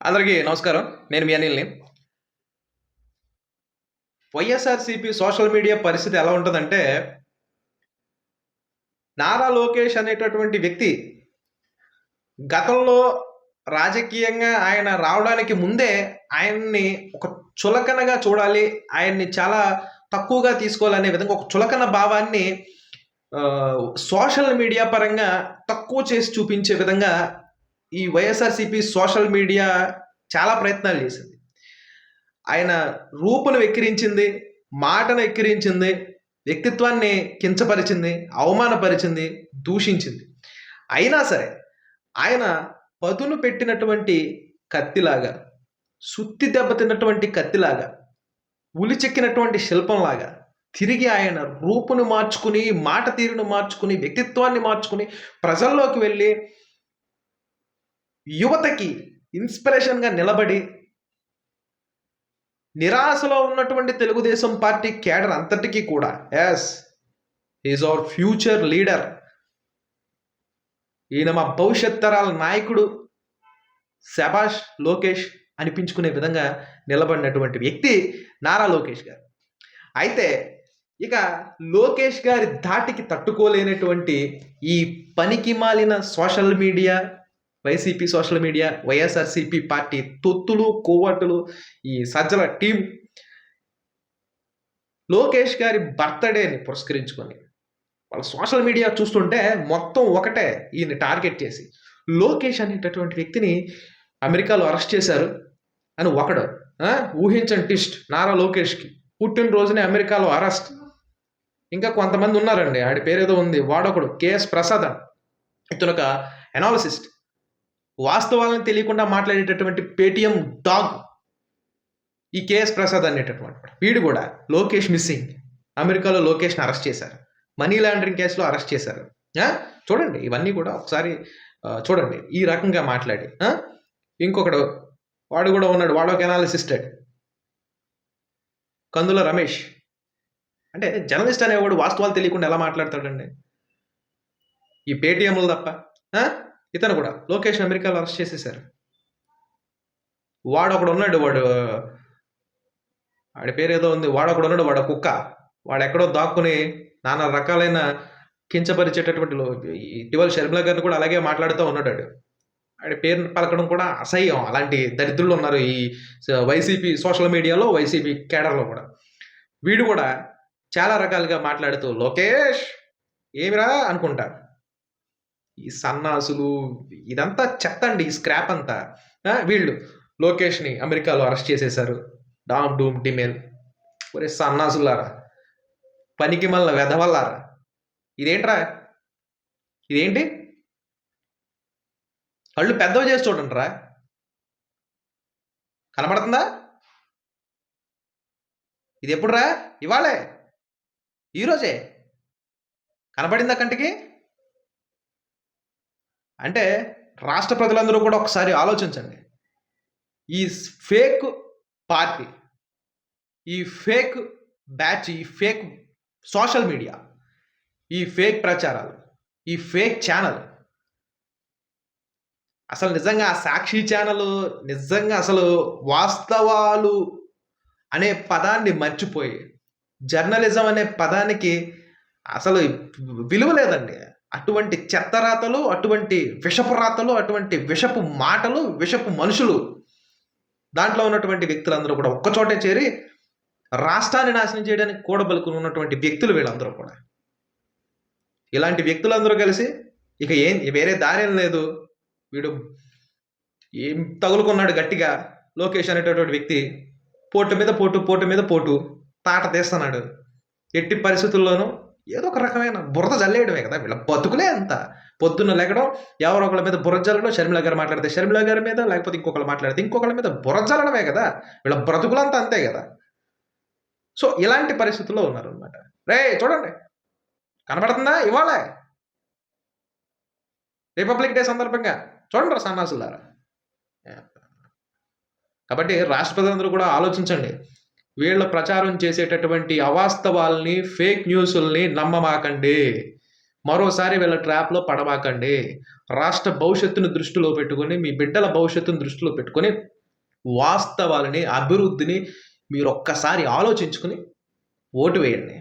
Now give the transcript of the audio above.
అందరికీ నమస్కారం. నేను మీ అనిల్ని. వైఎస్ఆర్సీపీ సోషల్ మీడియా పరిస్థితి ఎలా ఉంటుందంటే నారా లోకేష్ అనేటటువంటి వ్యక్తి గతంలో రాజకీయంగా ఆయన రావడానికి ముందే ఆయన్ని ఒక చులకనగా చూడాలి ఆయన్ని చాలా తక్కువగా తీసుకోవాలనే విధంగా ఒక చులకన భావాన్ని సోషల్ మీడియా పరంగా తక్కువ చేసి చూపించే విధంగా ఈ వైఎస్ఆర్సిపి సోషల్ మీడియా చాలా ప్రయత్నాలు చేసింది. ఆయన రూపును వెక్కిరించింది మాటను ఎక్కిరించింది వ్యక్తిత్వాన్ని కించపరిచింది అవమానపరిచింది దూషించింది. అయినా సరే ఆయన పదును పెట్టినటువంటి కత్తిలాగా సుత్తి దెబ్బతిన్నటువంటి కత్తిలాగా ఉలిచెక్కినటువంటి శిల్పంలాగా తిరిగి ఆయన రూపును మార్చుకుని మాట తీరును మార్చుకుని వ్యక్తిత్వాన్ని మార్చుకుని ప్రజల్లోకి వెళ్ళి యువతకి ఇన్స్పిరేషన్గా నిలబడి నిరాశలో ఉన్నటువంటి తెలుగుదేశం పార్టీ కేడర్ అంతటికీ కూడా yes is our future leader ఈయన మా భవిష్యత్ తరాల నాయకుడు శభాష్ లోకేష్ అనిపించుకునే విధంగా నిలబడినటువంటి వ్యక్తి నారా లోకేష్ గారు. అయితే ఇక లోకేష్ గారి ధాటికి తట్టుకోలేనటువంటి ఈ పనికి మాలిన social media YCP social media YSRCP party తొత్తులు కోవట్టులు ఈ సజ్జల టీం. లోకేష్ గారి బర్త్డేని పురస్కరించుకొని వాళ్ళ సోషల్ మీడియా చూస్తుంటే మొత్తం ఒకటే ఈయన టార్గెట్ చేసి. లోకేష్ అనేటటువంటి వ్యక్తిని అమెరికాలో అరెస్ట్ చేశారు అని ఒకడు ఊహించని టిస్ట్ నారా లోకేష్కి. పుట్టినరోజునే అమెరికాలో అరెస్ట్. ఇంకా కొంతమంది ఉన్నారండి ఆడి పేరేదో ఉంది వాడొకడు కేఎస్ ప్రసాద్ ఇతను ఒక ఎనాలసిస్ట్ వాస్తవాలను తెలియకుండా మాట్లాడేటటువంటి పేటిఎం డాగ్ ఈ కేఎస్ ప్రసాద్ అనేటటువంటి వీడు. కూడా లోకేష్ మిస్సింగ్. అమెరికాలో లోకేష్ని అరెస్ట్ చేశారు. మనీ లాండరింగ్ కేసులో అరెస్ట్ చేశారు. చూడండి ఇవన్నీ కూడా ఒకసారి చూడండి. ఈ రకంగా మాట్లాడి ఇంకొకడు వాడు కూడా ఉన్నాడు వాడు ఒక ఎనాలిసిస్ట్ కందుల రమేష్. అంటే జర్నలిస్ట్ అనేవాడు వాస్తవాలు తెలియకుండా ఎలా మాట్లాడతాడండి? ఈ పేటిఎంలు తప్ప ఇతను కూడా లోకేష్ అమెరికాలో అరెస్ట్ చేసేసారు వాడు ఒకడు ఉన్నాడు వాడు వాడి పేరు ఏదో ఉంది వాడు ఒకడు ఉన్నాడు వాడు కుక్క. వాడు ఎక్కడో దాక్కుని నానా రకాలైన కించపరిచేటటువంటి ఇటీవల షర్మిల గారిని కూడా అలాగే మాట్లాడుతూ ఉన్నాడు వాడు ఆడి పేరు పలకడం కూడా అసహ్యం. అలాంటి దరిద్రులు ఉన్నారు ఈ వైసీపీ సోషల్ మీడియాలో వైసీపీ కేడర్లో కూడా. వీడు కూడా చాలా రకాలుగా మాట్లాడుతూ లోకేష్ ఏమిరా? అనుకుంటా. ఈ సన్నాసులు ఇదంతా చెత్త అండి ఈ స్క్రాప్ అంతా. వీళ్ళు లోకేష్ని అమెరికాలో అరెస్ట్ చేసేశారు. డామ్ డూమ్ డిమెల్. ఒరే సన్నాసులారా పనికి మళ్ళీ వెధవల్లారా? ఇదేంట్రా? ఇదేంటి? కళ్ళు పెద్దవి చేసి చూడండి రా కనబడుతుందా ఇది ఎప్పుడురా ఇవాళే? ఈరోజే? కనబడిందా కంటికి? అంటే రాష్ట్ర ప్రజలందరూ కూడా ఒకసారి ఆలోచించండి. ఈ ఫేక్ పార్టీ ఈ ఫేక్ బ్యాచ్ ఈ ఫేక్ సోషల్ మీడియా ఈ ఫేక్ ప్రచారాలు ఈ ఫేక్ ఛానల్ అసలు నిజంగా ఆ సాక్షి ఛానల్ నిజంగా అసలు వాస్తవాలు అనే పదాన్ని మర్చిపోయి జర్నలిజం అనే పదానికి అసలు విలువ లేదండి. అటువంటి చెత్తరాతలు అటువంటి విషపు రాతలు అటువంటి విషపు మాటలు విషపు మనుషులు దాంట్లో ఉన్నటువంటి వ్యక్తులందరూ కూడా ఒక్కచోటే చేరి రాష్ట్రాన్ని నాశనం చేయడానికి కూడబలుకుని ఉన్నటువంటి వ్యక్తులు వీళ్ళందరూ కూడా. ఇలాంటి వ్యక్తులందరూ కలిసి ఇక ఏం వేరే దారేం లేదు. వీడు ఏం తగులుకున్నాడు గట్టిగా లోకేష్ అనేటటువంటి వ్యక్తి పోటు మీద పోటు పోటు మీద పోటు తాట తీస్తున్నాడు. ఎట్టి పరిస్థితుల్లోనూ ఏదో ఒక రకమైన బురద జల్లేయడమే కదా వీళ్ళ బతుకులే అంత. పొద్దున్న లేకడం ఎవరో ఒకళ్ళ మీద బురద జల్లడం షర్మిల గారు మాట్లాడితే షర్మిల గారి మీద లేకపోతే ఇంకొకళ్ళు మాట్లాడితే ఇంకొకళ్ళ మీద బురద జల్లడమే కదా. వీళ్ళ బ్రతుకులంతా అంతే కదా. సో ఇలాంటి పరిస్థితుల్లో ఉన్నారనమాట రే చూడండి. కనబడుతుందా ఇవాళ? రిపబ్లిక్ డే సందర్భంగా. చూడండి సన్నాసులారా కాబట్టి రాష్ట్రపతి అందరూ కూడా ఆలోచించండి. వీళ్ళ ప్రచారం చేసేటటువంటి అవాస్తవాల్ని ఫేక్ న్యూస్ల్ని నమ్మమాకండి. మరోసారి వీళ్ళ ట్రాప్లో పడమాకండి. రాష్ట్ర భవిష్యత్తును దృష్టిలో పెట్టుకొని మీ బిడ్డల భవిష్యత్తును దృష్టిలో పెట్టుకొని వాస్తవాలని అభివృద్ధిని మీరు ఒక్కసారి ఆలోచించుకుని ఓటు వేయండి.